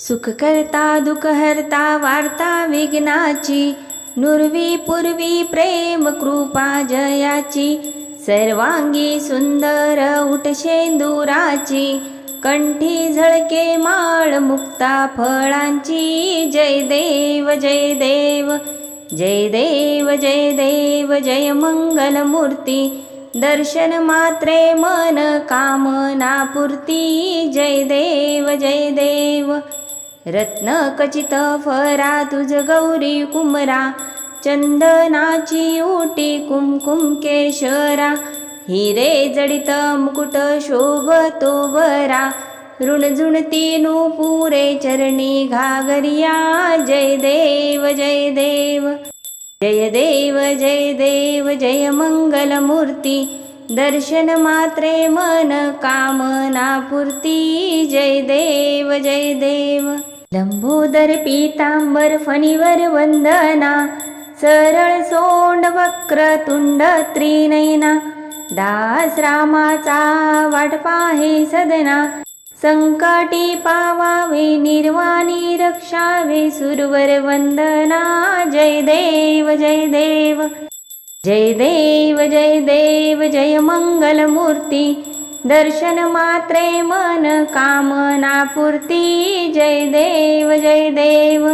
सुख करता हरता वार्ता विघ्नाची नुरवी पूर्वी प्रेम कृपा जयाची सर्वांगी सुंदर उठशेंदुराची कंठी झळके माळ मुक्ता फळांची जय देव जय देव जय देव जय देव जय मंगल मूर्ती दर्शन मात्रे मन कामना पूर्ती जय देव जय देव रत्न कचित फरा तुझ गौरी कुमरा चंदनाची ओटी कुमकुम केशरा हिरे जडित मुकुट शोभतो वरा ऋणझुणती पुरे चरणी घागरिया जय देव जय देव जय देव जय देव जय मंगल मूर्ती दर्शन मात्रे मन कामना पूर्ती जय देव जय देव। लंबोदर पीतांबर फणीवर वंदना सरळ सोंड वक्र तुंड त्रिनयना दास रामाचा वाटपा हे सदना संकटी पावावे निर्वाणी रक्षावे सुरवर वंदना जय देव जय देव जय देव जय देव जय मंगल मूर्ती दर्शन मात्रे मन कामना पूर्ती जय देव जय देव.